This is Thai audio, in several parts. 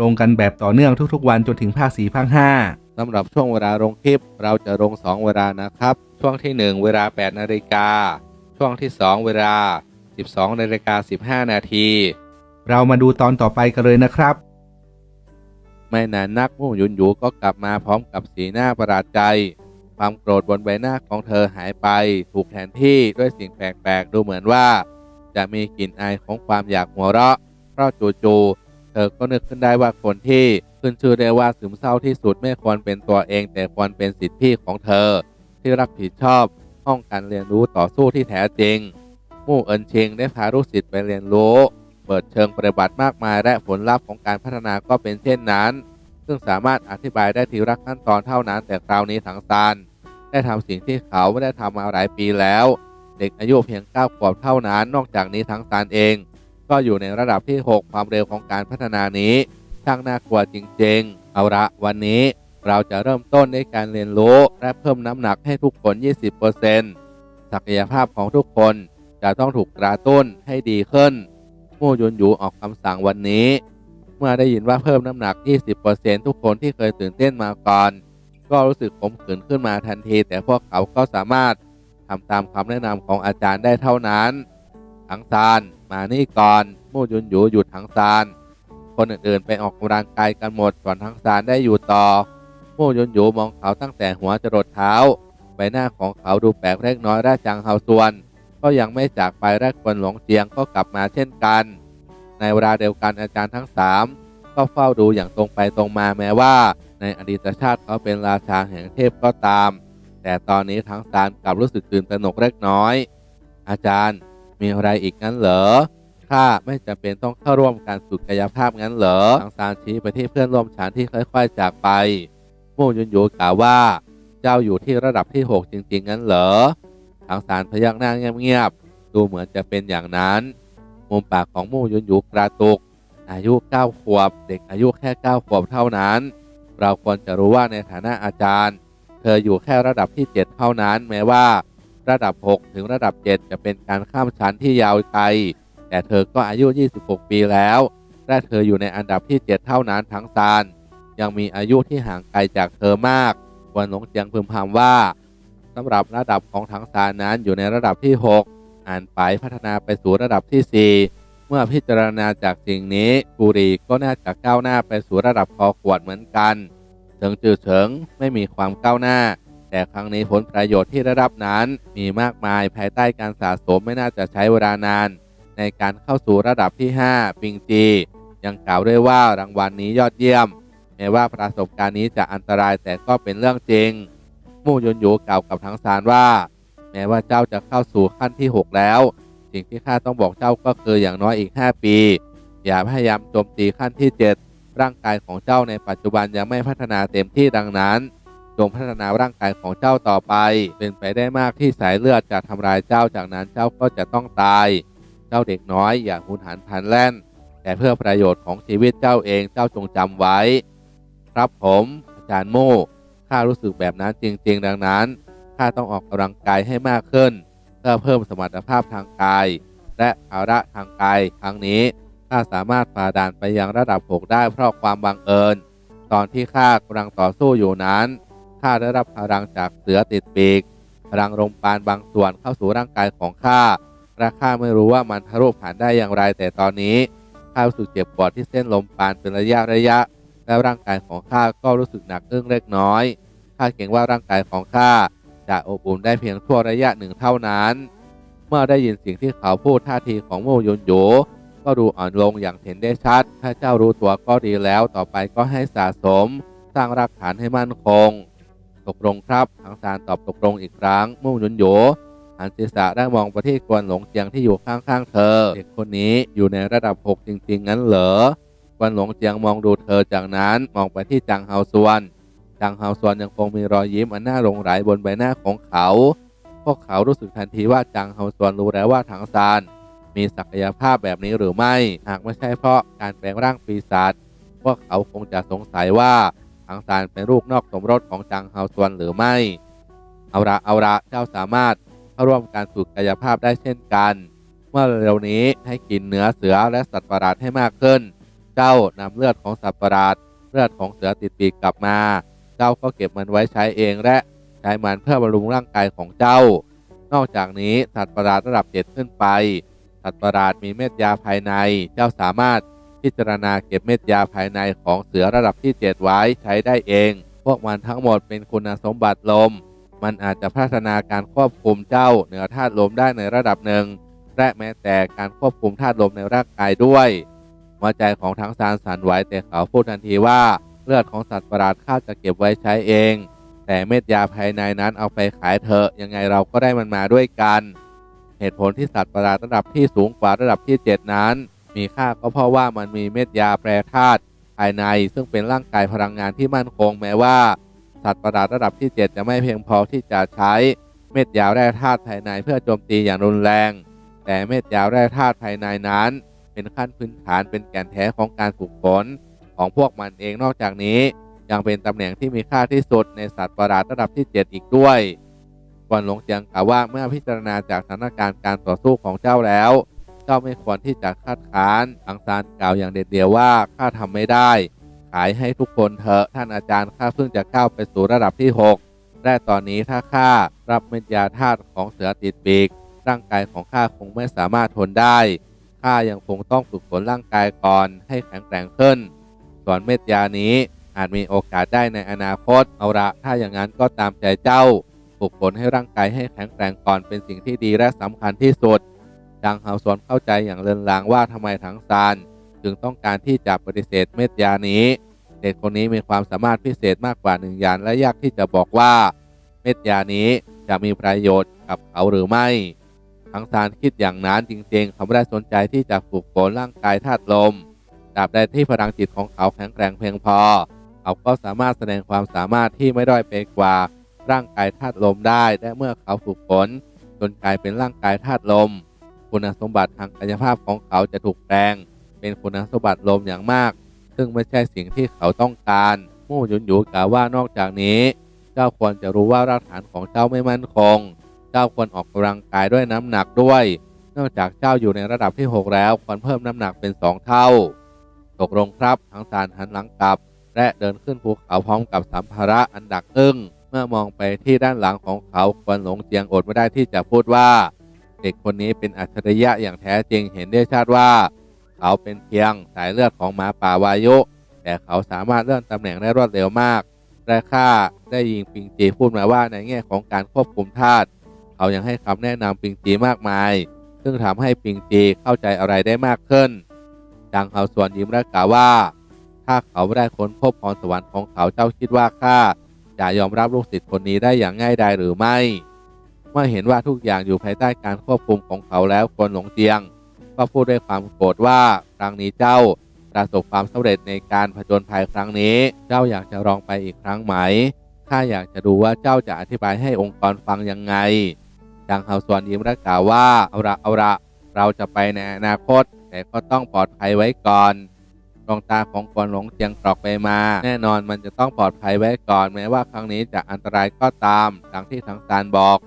ลงกันแบบต่อเนื่องทุกๆ วันจนถึงภาค4ภาค5สำหรับช่วงเวลาลงคลิป เราจะลง 2 เวลานะครับ ช่วงที่ 1 เวลา 8 นาฬิกา ช่วงที่ 2 เวลา 12 นาฬิกา 15 นาที เรามาดูตอนต่อไปกันเลยนะครับ ไม่นานนักมู่หยุนหยูก็กลับมาพร้อมกับสีหน้าประหลาดใจ ความโกรธบนใบหน้าของเธอหายไป ถูกแทนที่ด้วยสิ่งแปลกๆ ดูเหมือนว่า จะมีกลิ่นอายของความอยากหัวเราะเพราะจู่ๆ เธอก็นึกขึ้นได้ว่าคนที่ขึ้นชื่อได้ว่าซึมเศร้าที่สุดไม่ควรเป็นตัวเอง แต่ควรเป็นสิทธิพี่ของเธอ ที่รับผิดชอบห้องการเรียนรู้ต่อสู้ที่แท้จริง มู่เอินเชงได้พาลูกศิษย์ไปเรียนรู้ เปิดเชิงปฏิบัติมากมาย และผลลัพธ์ของการพัฒนาก็เป็นเช่นนั้น ซึ่งสามารถอธิบายได้ทีละขั้นตอนเท่านั้น แต่คราวนี้ถังซานได้ทำสิ่งที่เขาไม่ได้ทำมาหลายปีแล้ว เด็กอายุเพียง9ขวบเท่านั้น นอกจากนี้ทั้งซานเอง ก็อยู่ในระดับที่ 6 ความเร็วของการพัฒนานี้ ช่างน่ากลัวจริงๆ เอาละวันนี้เราจะเริ่มต้นในการเรียนรู้และเพิ่มน้ำหนักให้ทุกคน 20%ศักยภาพของทุกคนจะต้องถูกกระตุ้นให้ดีขึ้นมู่ยุนหยูออกคำสั่งวันนี้ เมื่อได้ยินว่าเพิ่มน้ำหนัก 20%ทุกคนที่เคยตื่นเต้นมาก่อน ก็รู้สึกขมขื่นขึ้นมาทันที แต่พวกเขาก็สามารถทำตามคำแนะนำของอาจารย์ได้เท่านั้น ทั้งซาน มานี่ก่อนมู่ยุนหยูหยุดทั้งซาน คนอื่นๆไปออกกำลังกายกันหมดส่วนทั้งซานได้อยู่ต่อมู่ยุนหยูมองเขาตั้งแต่หัวจรดเท้า ใบหน้าของเขาดูแปลกเล็กน้อยและจางเฮาส่วน ก็ยังไม่จากไปและคนหลงเจียงก็กลับมาเช่นกัน ในเวลาเดียวกันอาจารย์ทั้งสามก็เฝ้าดูอย่างตรงไปตรงมาแม้ว่า ในอดีตชาติเขาเป็นราชาแห่งเทพก็ตาม แต่ตอนนี้ทั้งซานกลับรู้สึกตื่นตระหนกเล็กน้อย อาจารย์ มีอะไรอีกงั้นเหรอข้าไม่จำเป็นต้องเข้าร่วมการฝึกกายภาพงั้นเหรอทางซานชี้ไปที่เพื่อนร่วมชั้นที่ค่อย ๆ จากไปมู่ยุนหยูกล่าวว่า เจ้าอยู่ที่ระดับที่ 6 จริง ๆ งั้นเหรอทางซานพยักหน้าเงียบๆดูเหมือนจะเป็นอย่างนั้น มุมปากของมู่ยุนหยูกระตุก อายุ 9 ขวบ เด็กอายุแค่ 9 ขวบเท่านั้น เราควรจะรู้ว่าในฐานะอาจารย์ เธออยู่แค่ระดับที่ 7 เท่านั้น แม้ว่า ระดับ 6 ถึงระดับ 7 จะเป็นการข้ามชั้นที่ยาวไกล แต่เธอก็อายุ 26 ปีแล้วและเธออยู่ในอันดับที่ 7 เท่านั้นทั้งซานยังมีอายุที่ห่างไกลจากเธอมากกวนหลงเจียงพึมพำว่าสำหรับระดับของทั้งซานนั้นอยู่ในระดับที่ 6 อ่านไปพัฒนาไปสู่ระดับที่ 4 เมื่อพิจารณาจากสิ่งนี้กูรีก็น่าจะก้าวหน้าไปสู่ระดับคอขวดเหมือนกัน ถึงจือเฉิงไม่มีความก้าวหน้า แต่ครั้งนี้ผลประโยชน์ที่ได้รับนั้น มีมากมายภายใต้การสะสมไม่น่าจะใช้เวลานาน ในการเข้าสู่ระดับที่ 5 ปิงจี ยังกล่าวด้วยว่ารางวัลนนี้ยอดเยี่ยม แม้ว่าประสบการณ์นี้จะอันตรายแต่ก็เป็นเรื่องจริง มู่ยุนหยูกล่าวกับทั้งซานว่า แม้ว่าเจ้าจะเข้าสู่ขั้นที่ 6 แล้ว สิ่งที่ข้าต้องบอกเจ้าก็คืออย่างน้อยอีก 5 ปี อย่าพยายามโจมตีขั้นที่ 7 ร่างกายของเจ้าในปัจจุบันยังไม่พัฒนาเต็มที่ดังนั้น จงพัฒนาร่างกายของเจ้าต่อไป เป็นไปได้มากที่สายเลือดจะทำลายเจ้าจากนั้นเจ้าก็จะต้องตาย เจ้าเด็กน้อยอย่าหุนหันพลันแล่น แต่เพื่อประโยชน์ของชีวิตเจ้าเองเจ้าจงจำไว้ ครับผมอาจารย์โม่ข้ารู้สึกแบบนั้นจริง ๆ ดังนั้นข้าต้องออกกำลังกายให้มากขึ้น เพื่อเพิ่มสมรรถภาพทางกาย และภาระทางกายครั้งนี้ข้าสามารถฝ่าด่านไปยังระดับ 6 ได้เพราะความบังเอิญ ตอนที่ข้ากำลังต่อสู้อยู่นั้น ข้าได้รับพลังจากเสือติดปีกพลังลมปานบางส่วนเข้าสู่ร่างกายของข้าและข้าไม่รู้ว่ามันทะลุผ่านได้อย่างไรแต่ตอนนี้ข้ารู้สึกเจ็บปวดที่เส้นลมปานเป็นระยะระยะ และร่างกายของข้าก็รู้สึกหนักอึ้งเล็กน้อยข้าเกรงว่าร่างกายของข้าจะอบอุ่นได้เพียงชั่วระยะหนึ่งเท่านั้น เมื่อได้ยินสิ่งที่เขาพูดท่าทีของโมยุนโยก็ดูอ่อนลงอย่างเห็นได้ชัด ถ้าเจ้ารู้ตัวก็ดีแล้วต่อไปก็ให้สะสม สร้างรากฐานให้มั่นคง ตกลงครับ ทางซานตอบตกลงอีกครั้งโมยุนโยหันศีรษะได้มองไปที่กวนหลงเจียงที่อยู่ข้างๆเธอ เด็กคนนี้อยู่ในระดับ 6 จริง ๆ งั้นเหรอกวนหลงเจียงมองดูเธอจากนั้นมองไปที่จางเฮาซวนจางเฮาซวนยังคงมีรอยยิ้มอันน่าหลงไหลบนใบหน้าของเขา พวกเขารู้สึกทันทีว่าจางเฮาซวนรู้แล้วว่าถังซานมีศักยภาพแบบนี้หรือไม่ หากไม่ใช่เพราะการแปลงร่างปีศาจพวกเขาคงจะสงสัยว่า ถังซานเป็นลูกนอกสมรสของจางเฮาซวนหรือไม่ เอาละเอาละเจ้าสามารถเข้าร่วมการฝึกกายภาพได้เช่นกัน เมื่อเร็วนี้ให้กินเนื้อเสือและสัตว์ประหลาดให้มากขึ้น เจ้านำเลือดของสัตว์ประหลาดเลือดของเสือติดปีกกลับมา เจ้าก็เก็บมันไว้ใช้เองและใช้มันเพื่อบำรุงร่างกายของเจ้า นอกจากนี้สัตว์ประหลาดระดับเจ็ดขึ้นไปสัตว์ประหลาดมีเม็ดยาภายใน เจ้าสามารถ พิจารณาเก็บเม็ดยาภายในของเสือระดับที่ 7 ไว้ใช้ได้เอง พวกมันทั้งหมดเป็นคุณสมบัติลม มันอาจจะพัฒนาการควบคุมเจ้าเหนือธาตุลมได้ในระดับหนึ่ง และแม้แต่การควบคุมธาตุลมในร่างกายด้วยหัวใจของทั้งซานสั่นไหวแต่เขาพูดทันทีว่าเลือดของสัตว์ประหลาดข้าจะเก็บไว้ใช้เอง แต่เม็ดยาภายในนั้นเอาไปขายเถอะยังไงเราก็ได้มันมาด้วยกัน เหตุผลที่สัตว์ประหลาดระดับที่สูงกว่าระดับที่ 7 นั้น มีค่าก็เพราะว่ามันมีเม็ดยาแปรธาตุภายใน ซึ่งเป็นร่างกายพลังงานที่มั่นคงแม้ว่า สัตว์ประหลาดระดับที่ 7 จะไม่เพียงพอที่จะใช้เม็ดยาแร่ธาตุภายในเพื่อโจมตีอย่างรุนแรง แต่เม็ดยาแร่ธาตุภายในนั้น เป็นขั้นพื้นฐานเป็นแก่นแท้ของการฝึกฝนของพวกมันเองนอกจากนี้ ยังเป็นตำแหน่งที่มีค่าที่สุดในสัตว์ประหลาดระดับที่ 7 อีกด้วยกวนหลงเจียงกล่าวว่าเมื่อพิจารณาจากสถานการณ์การต่อสู้ของเจ้าแล้ว เจ้าไม่ควรที่จะคัดค้านอังซานกล่าวอย่างเด็ดเดี่ยวว่าข้าทำไม่ได้ ขายให้ทุกคนเถอะท่านอาจารย์ข้าเพิ่งจะก้าวไปสู่ระดับที่ 6 และตอนนี้ถ้าข้ารับเม็ดยาธาตุของเสือติดปีก ร่างกายของข้าคงไม่สามารถทนได้ข้ายังคงต้องฝึกฝนร่างกายก่อนให้แข็งแกร่งขึ้น ส่วนเม็ดยานี้อาจมีโอกาสได้ในอนาคตเอาละถ้าอย่างนั้นก็ตามใจเจ้า ฝึกฝนให้ร่างกายให้แข็งแกร่งก่อนเป็นสิ่งที่ดีและสำคัญที่สุด จางเฮาซวนเข้าใจอย่างเลินลางว่าทำไมถังซานจึงต้องการที่จะปฏิเสธเม็ดยานี้ เด็กคนนี้มีความสามารถพิเศษมากกว่าหนึ่งอย่างและยากที่จะบอกว่าเม็ดยานี้จะมีประโยชน์กับเขาหรือไม่ทั้งซานคิดอย่างนั้นจริงๆ เขาไม่ได้สนใจที่จะฝึกฝนร่างกายธาตุลมตราบใดที่พลังจิตของเขาแข็งแกร่งเพียงพอ เขาก็สามารถแสดงความสามารถที่ไม่ด้อยไปกว่าร่างกายธาตุลมได้ และเมื่อเขาฝึกฝนจนกลายเป็นร่างกายธาตุลม คุณสมบัติทางกายภาพของเขาจะถูกแปลง เป็นคุณสมบัติลมอย่างมาก ซึ่งไม่ใช่สิ่งที่เขาต้องการมู่หยุนหยูกล่าวว่านอกจากนี้ เจ้าควรจะรู้ว่ารากฐานของเจ้าไม่มั่นคง เจ้าควรออกกำลังกายด้วยน้ำหนักด้วย นอกจากเจ้าอยู่ในระดับที่ 6 แล้วควรเพิ่มน้ำหนักเป็น 2 เท่า ตกลงครับทั้งสารหันหลังกลับ และเดินขึ้นภูเขาพร้อมกับสัมภาระอันดักอึ้งเมื่อมองไปที่ด้านหลังของเขาควรหลงเจียงอดไม่ได้ที่จะพูดว่า เด็กคนนี้เป็นอัจฉริยะอย่างแท้จริงเห็นได้ชัดว่า เขาเป็นเพียงสายเลือดของหมาป่าวายุ แต่เขาสามารถเลื่อนตำแหน่งได้รวดเร็วมากและข้าได้ยิงปิงจีพูดมาว่าในแง่ของการควบคุมธาตุเขายังให้คำแนะนำปิงจีมากมาย ซึ่งทำให้ปิงจีเข้าใจอะไรได้มากขึ้นจางเฮาส่วนยิ้มและกล่าวว่า ถ้าเขาไม่ได้ค้นพบพรสวรรค์ของเขาเจ้าคิดว่าข้าจะยอมรับลูกศิษย์คนนี้ได้อย่างง่ายดายหรือไม่ เมื่อเห็นว่าทุกอย่างอยู่ภายใต้การควบคุมของเขาแล้วคนหลงเจียง ก็พูดด้วยความโกรธว่าครั้งนี้เจ้าประสบความสำเร็จในการผจญภัยครั้งนี้ เจ้าอยากจะลองไปอีกครั้งไหมข้าอยากจะดูว่าเจ้าจะอธิบายให้องค์กรฟังยังไงจางเฮาส่วนยิ้มและกล่าวว่าเอาละเอาละเราจะไปในอนาคต แต่ก็ต้องปลอดภัยไว้ก่อนดวงตาของกวนหลงเจียงตรอกไปมา แน่นอนมันจะต้องปลอดภัยไว้ก่อน แม้ว่าครั้งนี้จะอันตรายก็ตามดังที่ทางซานบอก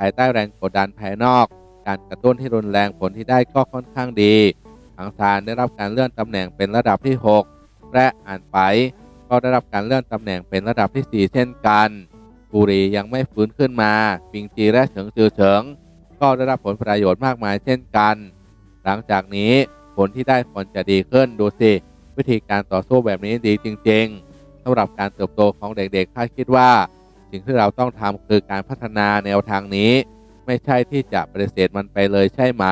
ภายใต้แรงกดดันภายนอก การกระตุ้นที่รุนแรงผลที่ได้ก็ค่อนข้างดีทางซานได้รับการเลื่อนตำแหน่งเป็นระดับที่ 6 และอ่านไป ก็ได้รับการเลื่อนตำแหน่งเป็นระดับที่ 4 เช่นกันบุรียังไม่ฟื้นขึ้นมาปิงจีและเฉิงจือเฉิง ก็ได้รับผลประโยชน์มากมายเช่นกัน หลังจากนี้ผลที่ได้ผลจะดีขึ้นดูสิวิธีการต่อสู้แบบนี้ดีจริง ๆสำหรับการเติบโตของเด็กๆข้าคิดว่า สิ่งที่เราต้องทำคือการพัฒนาแนวทางนี้ ไม่ใช่ที่จะปฏิเสธมันไปเลยใช่ไหม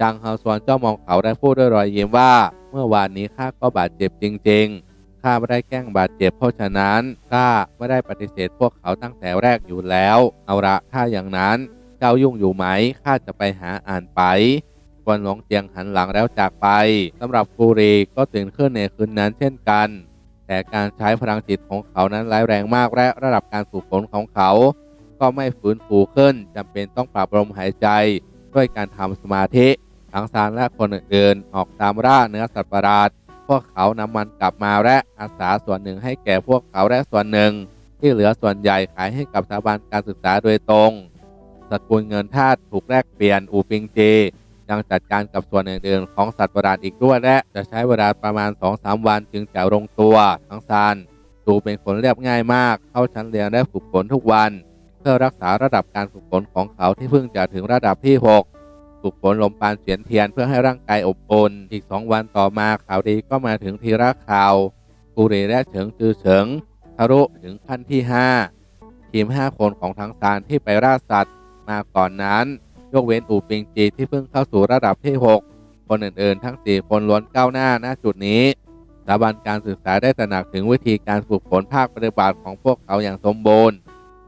จางเฮาซวนเจ้ามองเขาได้พูดด้วยรอยยิ้มว่า เมื่อวานนี้ข้าก็บาดเจ็บจริง ๆ ข้าไม่ได้แกล้งบาดเจ็บเพราะฉะนั้นข้าไม่ได้ปฏิเสธพวกเขาตั้งแต่แรกอยู่แล้ว เอาละถ้าอย่างนั้นเจ้ายุ่งอยู่ไหมข้าจะไปหาอ่านไปคคนหลงเจียงหันหลังแล้วจากไปสำหรับกูรีก็ตื่นขึ้นในคืนนั้นเช่นกัน แต่การใช้พลังจิตของเขานั้นร้ายแรงมากและระดับการฝึกฝนของเขา ก็ไม่ฟื้นฟูขึ้นจำเป็นต้องปรับลมหายใจ ด้วยการทำสมาธิทั้งซานและคนอื่นๆออกตามล่าเนื้อสัตว์ประหลาดพวกเขานำมันกลับมาและอาสาส่วนหนึ่งให้แก่พวกเขาและส่วนหนึ่ง ที่เหลือส่วนใหญ่ขายให้กับสถาบันการศึกษาโดยตรงสกุลเงินทาสถูกแลกเปลี่ยนอูปิงเจ ยังจัดการกับส่วนอื่นๆของสัตว์ประหลาดอีกด้วยและจะใช้เวลาประมาณ 2-3 วันจึงจะลงตัวทั้งซานดูเป็นคนเรียบง่ายมาก เข้าชั้นเรียนและฝึกฝนทุกวัน เพื่อรักษาระดับการฝึกฝนของเขาที่เพิ่งจะถึงระดับที่ 6 ฝึกฝนลมปานเสียนเทียนเพื่อให้ร่างกายอบอุ่นอีก 2 วันต่อมาข่าวดีก็มาถึงทีละข่าวกูเรและเฉิงจือเฉิงทะลุถึงขั้นที่ 5 ทีม 5 คนของทั้งซานที่ไปล่าสัตว์มาก่อนนั้น ยกเว้นอูปิงจีที่เพิ่งเข้าสู่ระดับที่ 6 คนอื่นๆ ทั้ง 4 คนล้วนก้าวหน้าณจุดนี้สถาบันการศึกษาได้ตระหนักถึงวิธีการฝึกฝนภาคปฏิบัติของพวกเขาอย่างสมบูรณ์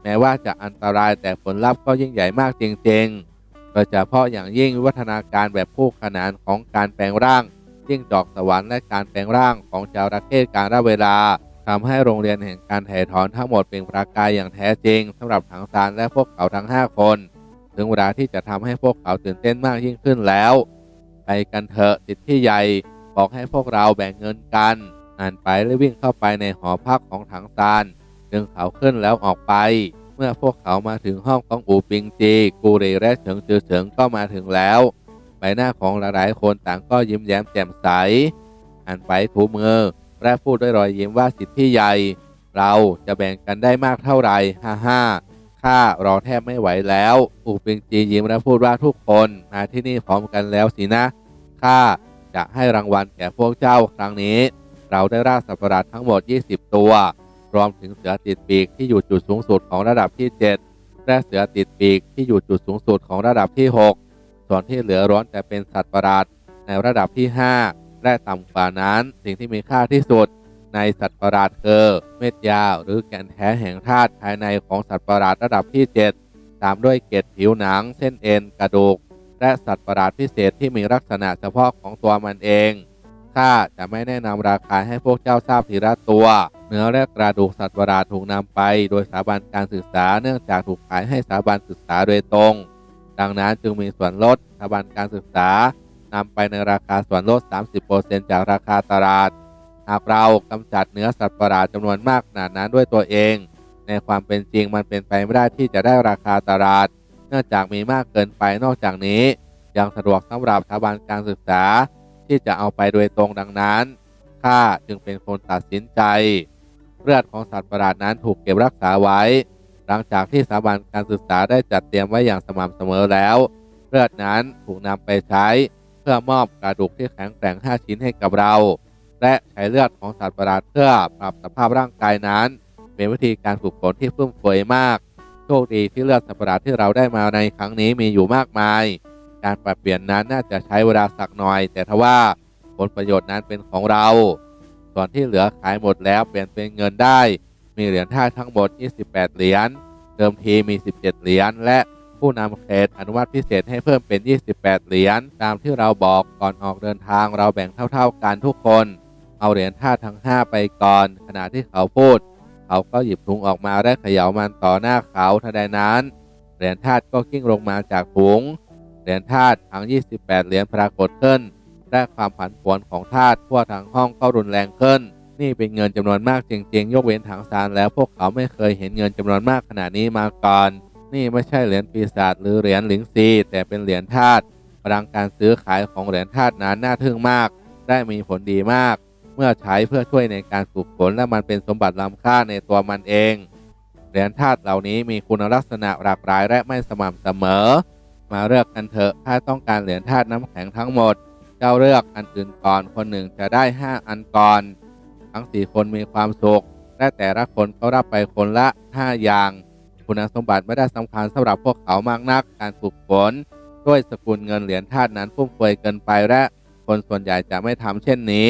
แม้ว่าจะอันตรายแต่ผลลัพธ์ก็ยิ่งใหญ่มากจริงๆ โดยเฉพาะอย่างยิ่งวิวัฒนาการแบบคู่ขนานของการแปลงร่างยิ่งจอกสวรรค์และการแปลงร่างของจาระเข้การละเวลาทำให้โรงเรียนแห่งการถ่ายถอนทั้งหมดเป็นประกายอย่างแท้จริงสำหรับถังซานและพวกเขาทั้ง 5 คน ถึงเวลาที่จะทำให้พวกเขาตื่นเต้นมากยิ่งขึ้นแล้ว ไปกันเถอะสิทธิ์ที่ใหญ่บอกให้พวกเราแบ่งเงินกัน อ่านไปและวิ่งเข้าไปในหอพักของถังซานดึงเขาขึ้นแล้วออกไป เมื่อพวกเขามาถึงห้องของอูปิงจีกูเรและเฉิงจือเฉิงก็มาถึงแล้วใบหน้าของหลายๆคนต่างก็ยิ้มแย้มแจ่มใส อ่านไปถูมือและพูดด้วยรอยยิ้มว่าสิทธิ์ที่ใหญ่ เราจะแบ่งกันได้มากเท่าไหร่ฮ่าฮ่า ข้ารอแทบไม่ไหวแล้ว อูปิงจียิ้มและพูดว่าทุกคนมาที่นี่พร้อมกันแล้วสินะ ข้าจะให้รางวัลแก่พวกเจ้าครั้งนี้ เราได้ราสัตว์ประหลาดทั้งหมด 20 ตัว รวมถึงเสือติดปีกที่อยู่จุดสูงสุดของระดับที่ 7 และเสือติดปีกที่อยู่จุดสูงสุดของระดับที่ 6 ส่วนที่เหลือร้วนแต่เป็นสัตว์ประหลาดในระดับที่ 5 และต่ำกว่านั้นสิ่งที่มีค่าที่สุด ในสัตว์ประหลาดคือเม็ดยาหรือแก่นแท้แห่งธาตุภายในของสัตว์ประหลาดระดับที่ 7 ตามด้วยเกล็ดผิวหนัง เส้นเอ็นกระดูก และสัตว์ประหลาดพิเศษที่มีลักษณะเฉพาะของตัวมันเองข้าจะไม่แนะนำราคาให้พวกเจ้าทราบทีละตัว เนื้อและกระดูกสัตว์ประหลาดถูกนำไป โดยสถาบันการศึกษาเนื่องจากถูกขายให้สถาบันศึกษาโดยตรง ดังนั้นจึงมีส่วนลดสถาบันการศึกษานำไปในราคาส่วนลด 30%จากราคาตลาด หากเรากำจัดเนื้อสัตว์ประหลาดจำนวนมากขนาดนั้นด้วยตัวเอง ในความเป็นจริงมันเป็นไปไม่ได้ที่จะได้ราคาตลาด เนื่องจากมีมากเกินไปนอกจากนี้ ยังสะดวกสำหรับสถาบันการศึกษา ที่จะเอาไปโดยตรงดังนั้นข้าจึงเป็นคนตัดสินใจ เลือดของสัตว์ประหลาดนั้นถูกเก็บรักษาไว้ หลังจากที่สถาบันการศึกษาได้จัดเตรียมไว้อย่างสม่ำเสมอแล้วเลือดนั้นถูกนำไปใช้ เพื่อมอบกระดูกที่แข็งแกร่ง 5 ชิ้นให้กับเรา และใช้เลือดของสัตว์ประหลาดเพื่อปรับสภาพร่างกายนั้น เป็นวิธีการฝึกฝนที่เฟุ่มเฟือยมาก โชคดีที่เลือดสัตว์ประหลาดที่เราได้มาในครั้งนี้มีอยู่มากมาย การปรับเปลี่ยนนั้นน่าจะใช้เวลาสักหน่อย แต่ทว่าผลประโยชน์นั้นเป็นของเรา ส่วนที่เหลือขายหมดแล้วเปลี่ยนเป็นเงินได้ มีเหรียญท่าทั้งหมด 28 เหรียญ เดิมทีมี 17 เหรียญ และผู้นำเขตอนุมัติพิเศษให้เพิ่มเป็น 28 เหรียญ ตามที่เราบอกก่อนออกเดินทางเราแบ่งเท่า ๆ กันทุกคน เอาเหรียญท่าทั้ง5ไปก่อน ขณะที่เขาพูด เขาก็หยิบถุงออกมาและเขย่ามันต่อหน้าเขาทันใดนั้น เหรียญธาตุก็กิ้งลงมาจากถุง เหรียญธาตุทั้ง 28 เหรียญปรากฏขึ้นและความผันผวนของธาตุทั่วทั้งห้องก็รุนแรงขึ้น นี่เป็นเงินจำนวนมากจริงๆ ยกเว้นถังซานแล้วพวกเขาไม่เคยเห็นเงินจำนวนมากขนาดนี้มาก่อนนี่ไม่ใช่เหรียญปีศาจหรือเหรียญหลิงซี แต่เป็นเหรียญธาตุพลังการซื้อขายของเหรียญธาตุนั้นน่าทึ่งมาก ได้มีผลดีมาก เมื่อใช้เพื่อช่วยในการฝึกฝนและมันเป็นสมบัติล้ำค่าในตัวมันเอง เหรียญธาตุเหล่านี้มีคุณลักษณะหลากหลายและไม่สม่ำเสมอ มาเลือกกันเถอะถ้าต้องการเหรียญธาตุน้ำแข็งทั้งหมด เจ้าเลือกอันอื่นก่อนคนหนึ่งจะได้ 5 อันก่อน ทั้ง 4 คนมีความสุขและแต่ละคนก็รับไปคนละ 5 อย่าง คุณสมบัติไม่ได้สำคัญสำหรับพวกเขามากนัก การฝึกฝนด้วยสกุลเงินเหรียญธาตุนั้นฟุ่มเฟือยเกินไปและ คนส่วนใหญ่จะไม่ทำเช่นนี้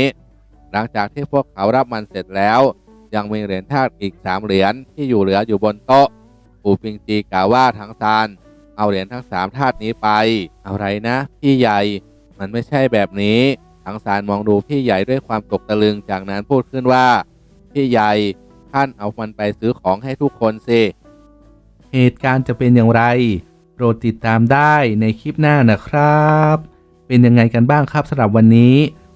หลังจากที่พวกเขารับมันเสร็จแล้ว ยังมีเหรียญธาตุอีก3เหรียญที่อยู่เหลืออยู่บนโต๊ะปูปิงจีกล่าวว่าทั้งซานเอาเหรียญทั้งสามธาตุนี้ไปอะไรนะ พี่ใหญ่ มันไม่ใช่แบบนี้ถังสารมองดูพี่ใหญ่ด้วยความตกตะลึงจากนั้นพูดขึ้นว่า พี่ใหญ่ท่านเอามันไปซื้อของให้ทุกคนสิเหตุการณ์จะเป็นอย่างไร โปรดติดตามได้ในคลิปหน้านะครับ เป็นยังไงกันบ้างครับสำหรับวันนี้